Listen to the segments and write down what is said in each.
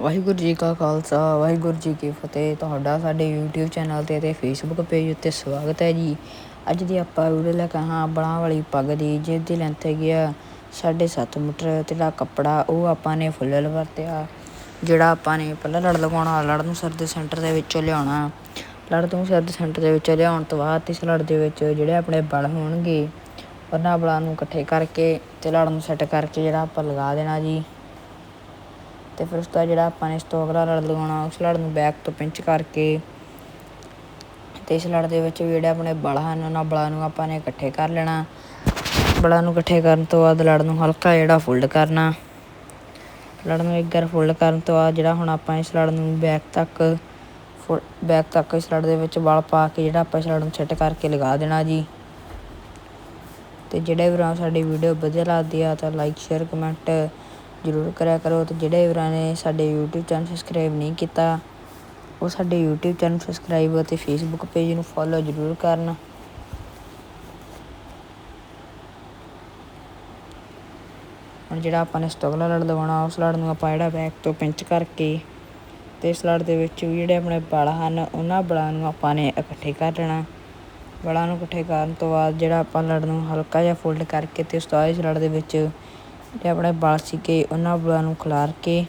ਵਾਹਿਗੁਰੂ ਜੀ ਕਾ ਖਾਲਸਾ, ਵਾਹਿਗੁਰੂ ਜੀ ਕੀ ਫਤਿਹ। ਤੁਹਾਡਾ ਸਾਡੇ YouTube ਚੈਨਲ ਤੇ ਤੇ Facebook ਪੇਜ ਉੱਤੇ ਸਵਾਗਤ ਹੈ ਜੀ। ਅੱਜ ਦੀ ਆਪਾਂ ਵੀਡੀਓ ਲੈ ਕੇ ਹਾਂ ਬਲਾਂ ਵਾਲੀ ਪੱਗ ਦੀ ਜਿਸ ਦੀ ਲੈਂਥ ਹੈਗੀ ਆ 7.5 ਮੀਟਰ ਤੇ ਜਿਹੜਾ ਕੱਪੜਾ ਉਹ ਆਪਾਂ ਨੇ ਫੁੱਲ ਵਰਤਿਆ ਜਿਹੜਾ ਆਪਾਂ ਨੇ ਪਹਿਲਾਂ ਲੜ ਲਗਾਉਣਾ, ਲੜ ਨੂੰ ਸਿਰ ਦੇ ਸੈਂਟਰ ਦੇ ਵਿੱਚੋਂ ਲਿਆਉਣਾ। ਲੜ ਤੋਂ ਸਿਰ ਦੇ ਸੈਂਟਰ ਦੇ ਵਿੱਚੋਂ ਲਿਆਉਣ ਤੋਂ ਬਾਅਦ ਇਸ ਲੜ ਦੇ ਵਿੱਚ ਜਿਹੜੇ ਆਪਣੇ ਬਲ ਹੋਣਗੇ, ਉਹਨਾਂ ਬਲਾਂ ਨੂੰ ਇਕੱਠੇ ਕਰਕੇ ਤੇ ਲੜ ਨੂੰ ਸੈੱਟ ਕਰਕੇ ਜਿਹੜਾ ਆਪਾਂ ਲਗਾ ਦੇਣਾ ਜੀ। ਤੇ ਫਿਰ ਉਸ ਤੋਂ ਬਾਅਦ ਜਿਹੜਾ ਆਪਾਂ ਨੇ ਇਸ ਤੋਂ ਅਗਲਾ ਲੜ ਲਗਾਉਣਾ ਉਸ ਲੜ ਨੂੰ ਬੈਕ ਤੋਂ ਪਿੰਚ ਕਰਕੇ ਤੇ ਇਸ ਲੜ ਦੇ ਵਿੱਚ ਵੀ ਜਿਹੜੇ ਆਪਣੇ ਬਲ ਹਨ, ਉਹਨਾਂ ਬਲਾਂ ਨੂੰ ਆਪਾਂ ਨੇ ਇਕੱਠੇ ਕਰ ਲੈਣਾ। ਬਲਾਂ ਨੂੰ ਇਕੱਠੇ ਕਰਨ ਤੋਂ ਬਾਅਦ ਲੜ ਨੂੰ ਹਲਕਾ ਜਿਹੜਾ ਫੋਲਡ ਕਰਨਾ। ਲੜ ਨੂੰ ਇੱਕ ਵਾਰ ਫੋਲਡ ਕਰਨ ਤੋਂ ਬਾਅਦ ਜਿਹੜਾ ਹੁਣ ਆਪਾਂ ਇਸ ਲੜ ਨੂੰ ਬੈਕ ਤੱਕ ਬੈਕ ਤੱਕ ਇਸ ਲੜ ਦੇ ਵਿੱਚ ਬਲ ਪਾ ਕੇ ਜਿਹੜਾ ਆਪਾਂ ਇਸ ਲੜ ਨੂੰ ਸੈੱਟ ਕਰਕੇ ਲਗਾ ਦੇਣਾ ਜੀ। ਤੇ ਜਿਹੜੇ ਵੀਰਾਂ, ਸਾਡੀ ਵੀਡੀਓ ਵਧੀਆ ਲੱਗਦੀ ਆ ਤਾਂ ਲਾਈਕ ਸ਼ੇਅਰ ਕਮੈਂਟ ਜ਼ਰੂਰ ਕਰਿਆ ਕਰੋ ਤੇ ਜਿਹੜੇ ਵੀਰਾਂ ਨੇ ਸਾਡੇ YouTube ਚੈਨਲ ਸਬਸਕ੍ਰਾਈਬ ਨਹੀਂ ਕੀਤਾ, ਉਹ ਸਾਡੇ YouTube ਚੈਨਲ ਸਬਸਕ੍ਰਾਈਬ ਅਤੇ Facebook ਪੇਜ ਨੂੰ ਫੋਲੋ ਜ਼ਰੂਰ ਕਰਨ। ਹੁਣ ਜਿਹੜਾ ਆਪਾਂ ਨੇ ਸਟੋਗਲਾ ਲੜ ਲਵਾਉਣਾ, ਉਸ ਲੜ ਨੂੰ ਆਪਾਂ ਜਿਹੜਾ ਬੈਕ ਤੋਂ ਪਿੰਚ ਕਰਕੇ ਤੇ ਇਸ ਲੜ ਦੇ ਵਿੱਚ ਵੀ ਜਿਹੜੇ ਆਪਣੇ ਬਲ ਹਨ, ਉਹਨਾਂ ਬਲਾਂ ਨੂੰ ਆਪਾਂ ਨੇ ਇਕੱਠੇ ਕਰ ਲੈਣਾ। ਬਲਾਂ ਨੂੰ ਇਕੱਠੇ ਕਰਨ ਤੋਂ ਬਾਅਦ ਜਿਹੜਾ ਆਪਾਂ ਲੜ ਨੂੰ ਹਲਕਾ ਜਿਹਾ ਫੋਲਡ ਕਰਕੇ ਤੇ ਉਸ ਤੋਂ ਬਾਅਦ ਇਸ ਲੜ ਦੇ ਵਿੱਚ ਜਿਹੜੇ ਆਪਣੇ ਬਲ ਸੀਗੇ, ਉਹਨਾਂ ਬਲਾਂ ਨੂੰ ਖਿਲਾਰ ਕੇ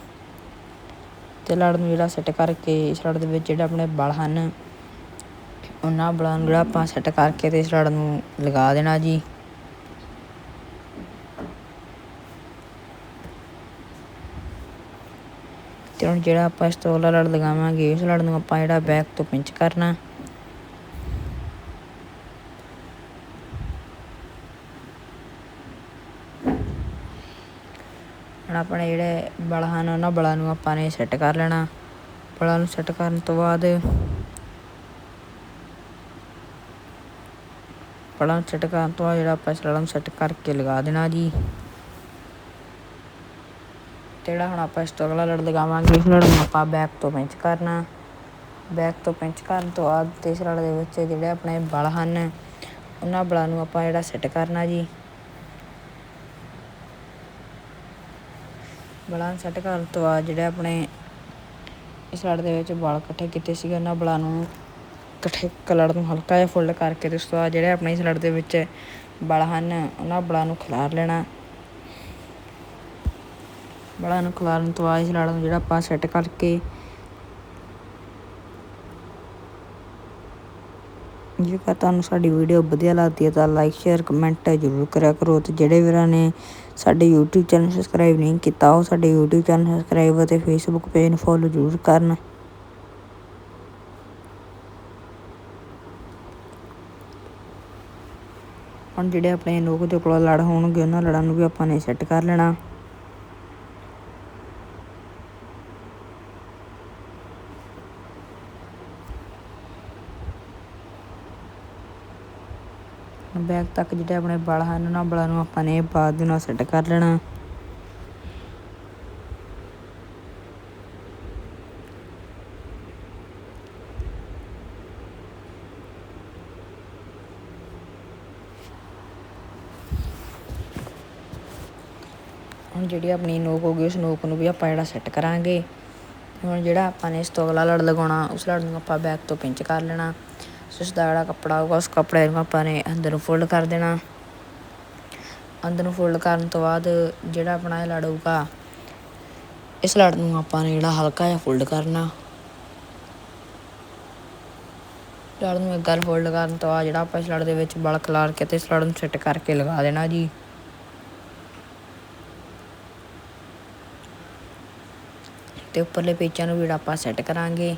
ਤੇ ਲੜ ਨੂੰ ਜਿਹੜਾ ਸੈੱਟ ਕਰਕੇ, ਇਸ ਲੜ ਦੇ ਵਿੱਚ ਜਿਹੜੇ ਆਪਣੇ ਬਲ ਹਨ, ਉਹਨਾਂ ਬਲਾਂ ਨੂੰ ਜਿਹੜਾ ਆਪਾਂ ਸੈੱਟ ਕਰਕੇ ਤੇ ਇਸ ਲੜ ਨੂੰ ਲਗਾ ਦੇਣਾ ਜੀ। ਤੇ ਹੁਣ ਜਿਹੜਾ ਆਪਾਂ ਇਸ ਤੋਂ ਲੜ ਲਗਾਵਾਂਗੇ, ਉਸ ਲੜ ਨੂੰ ਆਪਾਂ ਜਿਹੜਾ ਬੈਕ ਤੋਂ ਪਿੰਚ ਕਰਨਾ। ਆਪਣੇ ਜਿਹੜੇ ਬਲ ਹਨ, ਉਹਨਾਂ ਬਲਾਂ ਨੂੰ ਆਪਾਂ ਨੇ ਸੈੱਟ ਕਰ ਲੈਣਾ। ਬਲਾਂ ਨੂੰ ਸੈੱਟ ਕਰਨ ਤੋਂ ਬਾਅਦ ਬਲਾਂ ਨੂੰ ਸੈੱਟ ਕਰਨ ਤੋਂ ਬਾਅਦ ਜਿਹੜਾ ਆਪਾਂ ਇਸ ਲੜ ਨੂੰ ਸੈੱਟ ਕਰਕੇ ਲਗਾ ਦੇਣਾ ਜੀ। ਤੇ ਜਿਹੜਾ ਹੁਣ ਆਪਾਂ ਇਸ ਤੋਂ ਅਗਲਾ ਲੜ ਲਗਾਵਾਂਗੇ, ਇਸ ਲੜ ਨੂੰ ਆਪਾਂ ਬੈਕ ਤੋਂ ਪਿੰਚ ਕਰਨਾ। ਬੈਕ ਤੋਂ ਪਿੰਚ ਕਰਨ ਤੋਂ ਬਾਅਦ ਤੇ ਇਸ ਲੜ ਦੇ ਵਿੱਚ ਜਿਹੜੇ ਆਪਣੇ ਬਲ ਹਨ, ਉਹਨਾਂ ਬਲਾਂ ਨੂੰ ਆਪਾਂ ਜਿਹੜਾ ਸੈੱਟ ਕਰਨਾ ਜੀ। ਬਲਾਂ ਨੂੰ ਸੈੱਟ ਕਰਨ ਤੋਂ ਬਾਅਦ ਜਿਹੜੇ ਆਪਣੇ ਇਸ ਲੜ ਦੇ ਵਿੱਚ ਬਲ ਇਕੱਠੇ ਕੀਤੇ ਸੀਗੇ, ਉਹਨਾਂ ਬਲਾਂ ਨੂੰ ਇਕੱਠੇ ਕਲਰ ਨੂੰ ਹਲਕਾ ਜਿਹਾ ਫੋਲਡ ਕਰਕੇ ਤੇ ਉਸ ਤੋਂ ਬਾਅਦ ਜਿਹੜੇ ਆਪਣੇ ਇਸ ਲੜ ਦੇ ਵਿੱਚ ਬਲ ਹਨ, ਉਹਨਾਂ ਬਲਾਂ ਨੂੰ ਖਿਲਾਰ ਲੈਣਾ। ਬਲਾਂ ਨੂੰ ਖਿਲਾਰਨ ਤੋਂ ਬਾਅਦ ਇਸ ਲੜ ਨੂੰ ਜਿਹੜਾ ਆਪਾਂ ਸੈੱਟ ਕਰਕੇ ਜੇਕਰ ਤੁਹਾਨੂੰ ਸਾਡੀ ਵੀਡੀਓ ਵਧੀਆ ਲੱਗਦੀ ਹੈ ਤਾਂ ਲਾਈਕ ਸ਼ੇਅਰ ਕਮੈਂਟ ਜ਼ਰੂਰ ਕਰਿਆ ਕਰੋ ਤੇ ਜਿਹੜੇ ਵੀਰਾਂ ਨੇ ਸਾਡੇ YouTube ਚੈਨਲ ਸਬਸਕ੍ਰਾਈਬ ਨਹੀਂ ਕੀਤਾ, ਉਹ ਸਾਡੇ YouTube ਚੈਨਲ ਸਬਸਕ੍ਰਾਈਬ ਅਤੇ Facebook ਪੇਜ ਨੂੰ ਫੋਲੋ ਜ਼ਰੂਰ ਕਰਨ। ਹੁਣ ਜਿਹੜੇ ਆਪਣੇ ਲੋਕ ਦੇ ਕੋਲ ਲੜ ਹੋਣਗੇ, ਉਹਨਾਂ ਲੜਾਂ ਨੂੰ ਵੀ ਆਪਾਂ ਨੇ ਸੈੱਟ ਕਰ ਲੈਣਾ। ਬੈਕ ਤੱਕ ਜਿਹੜੇ ਆਪਣੇ ਬਲ ਹਨ, ਉਹਨਾਂ ਬਲਾਂ ਨੂੰ ਆਪਾਂ ਨੇ ਬਾਅਦ ਦੇ ਨਾਲ ਸੈੱਟ ਕਰ ਲੈਣਾ। ਹੁਣ ਜਿਹੜੀ ਆਪਣੀ ਨੋਕ ਹੋ ਗਈ, ਉਸ ਨੋਕ ਨੂੰ ਵੀ ਆਪਾਂ ਜਿਹੜਾ ਸੈੱਟ ਕਰਾਂਗੇ। ਹੁਣ ਜਿਹੜਾ ਆਪਾਂ ਨੇ ਇਸ ਤੋਂ ਅਗਲਾ ਲੜ ਲਗਾਉਣਾ, ਉਸ ਲੜ ਨੂੰ ਆਪਾਂ ਬੈਕ ਤੋਂ ਪਿੰਚ ਕਰ ਲੈਣਾ। ਉਸ ਦਾ ਕੱਪੜਾ ਹੋਊਗਾ, ਉਸ ਕੱਪੜੇ ਨੂੰ ਆਪਾਂ ਨੇ ਅੰਦਰ ਨੂੰ ਫੋਲਡ ਕਰ ਦੇਣਾ। ਅੰਦਰ ਨੂੰ ਫੋਲਡ ਕਰਨ ਤੋਂ ਬਾਅਦ ਜਿਹੜਾ ਆਪਣਾ ਇਹ ਲੜ ਹੋਊਗਾ, ਇਸ ਲੜ ਨੂੰ ਆਪਾਂ ਨੇ ਜਿਹੜਾ ਹਲਕਾ ਜਿਹਾ ਫੋਲਡ ਕਰਨਾ। ਲੜ ਨੂੰ ਇੱਕ ਗੱਲ ਫੋਲਡ ਕਰਨ ਤੋਂ ਬਾਅਦ ਜਿਹੜਾ ਆਪਾਂ ਇਸ ਲੜ ਦੇ ਵਿੱਚ ਬਲ ਖਿਲਾਰ ਕੇ ਤੇ ਇਸ ਲੜ ਨੂੰ ਸੈੱਟ ਕਰਕੇ ਲਗਾ ਦੇਣਾ ਜੀ। ਤੇ ਉੱਪਰਲੇ ਪੇਚਾਂ ਨੂੰ ਵੀ ਆਪਾਂ ਸੈੱਟ ਕਰਾਂਗੇ।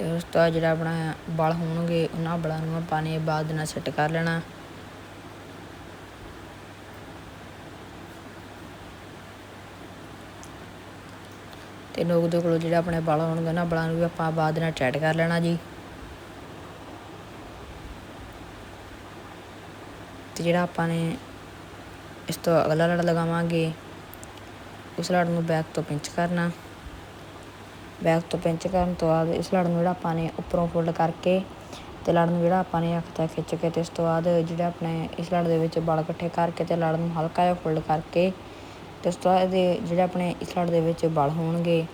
ਤੇ ਉਸ ਤੋਂ ਜਿਹੜਾ ਆਪਣਾ ਬਲ ਹੋਣਗੇ, ਉਹਨਾਂ ਬਲਾਂ ਨੂੰ ਆਪਾਂ ਨੇ ਬਾਅਦ ਨਾਲ ਸੈੱਟ ਕਰ ਲੈਣਾ। ਤੇ ਨੋਕ ਦੇ ਕੋਲ ਜਿਹੜਾ ਆਪਣੇ ਬਲ ਹੋਣਗੇ, ਉਹਨਾਂ ਬਲਾਂ ਨੂੰ ਵੀ ਆਪਾਂ ਬਾਅਦ ਨਾਲ ਟੈਟ ਕਰ ਲੈਣਾ ਜੀ। ਤੇ ਜਿਹੜਾ ਆਪਾਂ ਨੇ ਇਸ ਤੋਂ ਅਗਲਾ ਲੜ ਲਗਾਵਾਂਗੇ, ਉਸ ਲੜ ਨੂੰ ਬੈਕ ਤੋਂ ਪਿੰਚ ਕਰਨਾ। ਬੈਕ ਤੋਂ ਪਿੰਚ ਕਰਨ ਤੋਂ ਬਾਅਦ ਇਸ ਲੜ ਨੂੰ ਜਿਹੜਾ ਆਪਾਂ ਨੇ ਉੱਪਰੋਂ ਫੋਲਡ ਕਰਕੇ ਤੇ ਲੜ ਨੂੰ ਜਿਹੜਾ ਆਪਾਂ ਨੇ ਅੱਖ ਤੱਕ ਖਿੱਚ ਕੇ ਤੇ ਇਸ ਤੋਂ ਬਾਅਦ ਜਿਹੜਾ ਆਪਣੇ ਇਸ ਲੜ ਦੇ ਵਿੱਚ ਬਲ ਇਕੱਠੇ ਕਰਕੇ ਤੇ ਲੜ ਨੂੰ ਹਲਕਾ ਜਿਹਾ ਫੋਲਡ ਕਰਕੇ ਤੇ ਉਸ ਤੋਂ ਬਾਅਦ ਇਹਦੇ ਜਿਹੜੇ ਆਪਣੇ ਇਸ ਲੜ ਦੇ ਵਿੱਚ ਬਲ ਹੋਣਗੇ,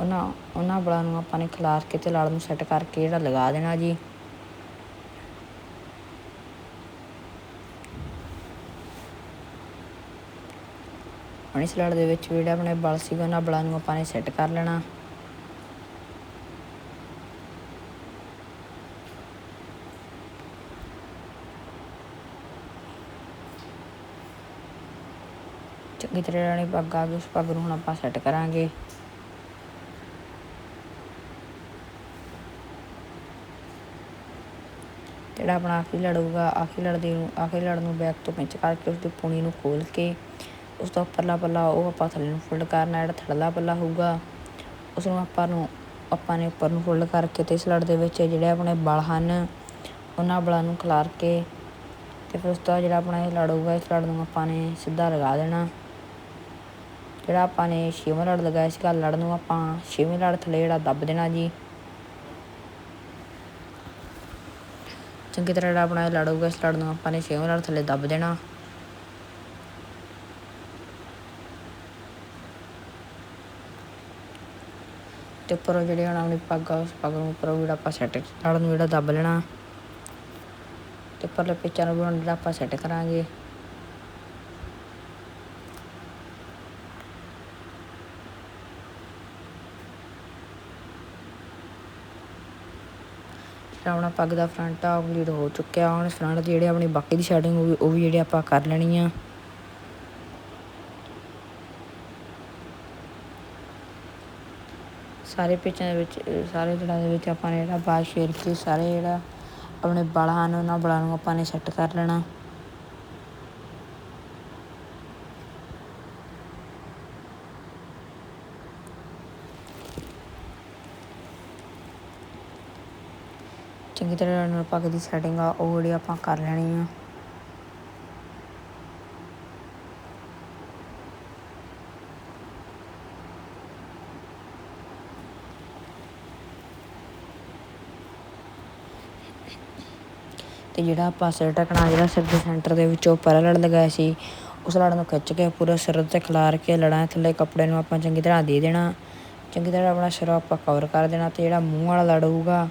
ਉਹਨਾਂ ਉਹਨਾਂ ਬਲਾਂ ਨੂੰ ਆਪਾਂ ਨੇ ਖਿਲਾਰ ਕੇ ਤੇ ਲੜ ਨੂੰ ਸੈੱਟ ਕਰਕੇ ਜਿਹੜਾ ਲਗਾ ਦੇਣਾ ਜੀ। ਹੁਣ ਇਸ ਲੜ ਦੇ ਵਿੱਚ ਜਿਹੜਾ ਆਪਣੇ ਬਲ ਸੀਗਾ, ਉਹਨਾਂ ਬਲਾਂ ਨੂੰ ਆਪਾਂ ਨੇ ਸੈੱਟ ਕਰ ਲੈਣਾ। ਚੰਗੀ ਤਰ੍ਹਾਂ ਪੱਗ ਆ ਗਈ, ਉਸ ਪੱਗ ਨੂੰ ਹੁਣ ਆਪਾਂ ਸੈੱਟ ਕਰਾਂਗੇ। ਜਿਹੜਾ ਆਪਣਾ ਆਖਰੀ ਲੜੂਗਾ ਆਖਰੀ ਲੜਦੇ ਨੂੰ, ਆਖਰੀ ਲੜ ਨੂੰ ਬੈਕ ਤੋਂ ਪਿੰਚ ਕਰਕੇ ਉਸ ਦੀ ਪੂਣੀ ਨੂੰ ਖੋਲ ਕੇ ਉਸ ਤੋਂ ਉੱਪਰਲਾ ਪੱਲਾ ਉਹ ਆਪਾਂ ਥੱਲੇ ਨੂੰ ਫੋਲਡ ਕਰਨਾ, ਜਿਹੜਾ ਥੱਲੜਾ ਪੱਲਾ ਹੋਊਗਾ ਉਸ ਨੂੰ ਆਪਾਂ ਨੂੰ, ਆਪਾਂ ਨੇ ਉੱਪਰ ਨੂੰ ਫੋਲਡ ਕਰਕੇ ਤੇ ਇਸ ਲੜ ਦੇ ਵਿੱਚ ਜਿਹੜੇ ਆਪਣੇ ਬਲ ਹਨ, ਉਹਨਾਂ ਬਲਾਂ ਨੂੰ ਖਿਲਾਰ ਕੇ ਤੇ ਫਿਰ ਉਸ ਤੋਂ ਬਾਅਦ ਜਿਹੜਾ ਆਪਣਾ ਇਹ ਲੜ ਹੋਊਗਾ, ਇਸ ਲੜ ਨੂੰ ਆਪਾਂ ਨੇ ਸਿੱਧਾ ਲਗਾ ਦੇਣਾ। ਜਿਹੜਾ ਆਪਾਂ ਨੇ ਛੇਵਾਂ ਲੜ ਲਗਾਇਆ ਸੀਗਾ ਲੜ ਨੂੰ ਆਪਾਂ ਛੇਵੇਂ ਲੜ ਥੱਲੇ ਜਿਹੜਾ ਦੱਬ ਦੇਣਾ ਜੀ। ਚੰਗੀ ਤਰ੍ਹਾਂ ਜਿਹੜਾ ਆਪਣਾ ਲੜ ਹੋਊਗਾ, ਇਸ ਲੜ ਨੂੰ ਆਪਾਂ ਨੇ ਛੇਵੇਂ ਲੜ ਥੱਲੇ ਦੱਬ ਦੇਣਾ। ਤੇ ਉੱਪਰੋਂ ਜਿਹੜੇ ਹੁਣ ਆਪਣੀ ਪੱਗ ਆ ਉਸ ਪੱਗ ਨੂੰ ਉੱਪਰੋਂ ਜਿਹੜਾ ਆਪਾਂ ਸੈੱਟ ਲੜ ਨੂੰ ਜਿਹੜਾ ਦੱਬ ਲੈਣਾ। ਤੇ ਉੱਪਰਲੇ ਪਿੱਛਾਂ ਨੂੰ ਵੀ ਹੁਣ ਜਿਹੜਾ ਆਪਾਂ ਸੈੱਟ ਕਰਾਂਗੇ। ਜਿਹੜਾ ਆਪਣਾ ਪੱਗ ਦਾ ਫਰੰਟ ਆ ਕੰਪਲੀਟ ਹੋ ਚੁੱਕਿਆ। ਹੁਣ ਫਰੰਟ ਜਿਹੜੇ ਆਪਣੀ ਬਾਕੀ ਦੀ ਸ਼ੈਡਿੰਗ ਉਹ ਵੀ ਉਹ ਵੀ ਜਿਹੜੇ ਆਪਾਂ ਕਰ ਲੈਣੀ ਆ। ਸਾਰੇ ਪਿੱਛਾਂ ਦੇ ਵਿੱਚ, ਸਾਰੇ ਜੜਾਂ ਦੇ ਵਿੱਚ ਆਪਾਂ ਨੇ ਜਿਹੜਾ ਬਾਅਦ ਸ਼ੇਰ ਕੇ ਸਾਰੇ ਜਿਹੜਾ ਆਪਣੇ ਬਲ ਹਨ, ਉਹਨਾਂ ਬਲਾਂ ਨੂੰ ਆਪਾਂ ਨੇ ਸੈੱਟ ਕਰ ਲੈਣਾ। ਚੰਗੀ ਤਰ੍ਹਾਂ ਨਾਲ ਪੱਗ ਦੀ ਸੈਟਿੰਗ ਆ, ਉਹ ਜਿਹੜੀ ਆਪਾਂ ਕਰ ਲੈਣੀ ਆ। ਤੇ ਜਿਹੜਾ ਆਪਾਂ ਸਿਰ ਢਕਣਾ, ਜਿਹੜਾ ਸਿਰ ਦੇ ਸੈਂਟਰ ਦੇ ਵਿੱਚੋਂ ਪਰਾ ਲੜ ਲਗਾਇਆ ਸੀ, ਉਸ ਲੜ ਨੂੰ ਖਿੱਚ ਕੇ ਪੂਰਾ ਸਿਰ ਤੇ ਖਿਲਾਰ ਕੇ ਲੜਾਂ ਥੱਲੇ ਕੱਪੜੇ ਨੂੰ ਆਪਾਂ ਚੰਗੀ ਤਰ੍ਹਾਂ ਦੇ ਦੇਣਾ। ਚੰਗੀ ਤਰ੍ਹਾਂ ਆਪਣਾ ਸਿਰ ਆਪਾਂ ਕਵਰ ਕਰ ਦੇਣਾ ਤੇ ਜਿਹੜਾ ਮੂੰਹ ਵਾਲਾ ਲੜ ਹੋਊਗਾ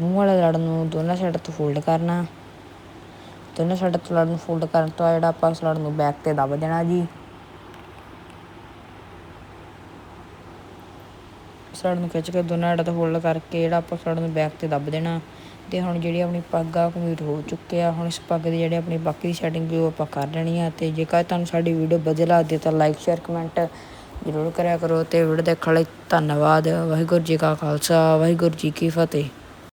ਮੂੰਹ ਵਾਲੇ ਲੜ ਨੂੰ ਦੋਨਾਂ ਸਾਈਡ ਤੋਂ ਫੋਲਡ ਕਰਨਾ। ਦੋਨਾਂ ਸਾਈਡ ਤੋਂ ਲੜ ਨੂੰ ਫੋਲਡ ਕਰਨ ਤੋਂ ਬਾਅਦ ਜਿਹੜਾ ਆਪਾਂ ਉਸ ਲੜ ਨੂੰ ਬੈਕ ਤੇ ਦੱਬ ਦੇਣਾ ਜੀ। ਇਸ ਨੂੰ ਖਿੱਚ ਕੇ ਦੋਨਾਂ ਸਾਈਡ ਤੋਂ ਫੋਲਡ ਕਰਕੇ ਜਿਹੜਾ ਆਪਾਂ ਉਸ ਲੜ ਨੂੰ ਬੈਕ ਤੇ ਦੱਬ ਦੇਣਾ। ਤੇ ਹੁਣ ਜਿਹੜੀ ਆਪਣੀ ਪੱਗ ਆ ਕੰਪਲੀਟ ਹੋ ਚੁੱਕੀ ਆ। ਹੁਣ ਇਸ ਪੱਗ ਦੀ ਜਿਹੜੀ ਆਪਣੀ ਬਾਕੀ ਦੀ ਸੈਟਿੰਗ ਉਹ ਆਪਾਂ ਕਰ ਲੈਣੀ ਆ। ਤੇ ਜੇਕਰ ਤੁਹਾਨੂੰ ਸਾਡੀ ਵੀਡੀਓ ਵਧੀਆ ਲੱਗਦੀ ਤਾਂ ਲਾਈਕ ਸ਼ੇਅਰ ਕਮੈਂਟ ਜ਼ਰੂਰ ਕਰਿਆ ਕਰੋ। ਤੇ ਵੀਡੀਓ ਦੇਖਣ ਲਈ ਧੰਨਵਾਦ। ਵਾਹਿਗੁਰੂ ਜੀ ਕਾ ਖਾਲਸਾ, ਵਾਹਿਗੁਰੂ ਜੀ ਕੀ ਫਤਿਹ।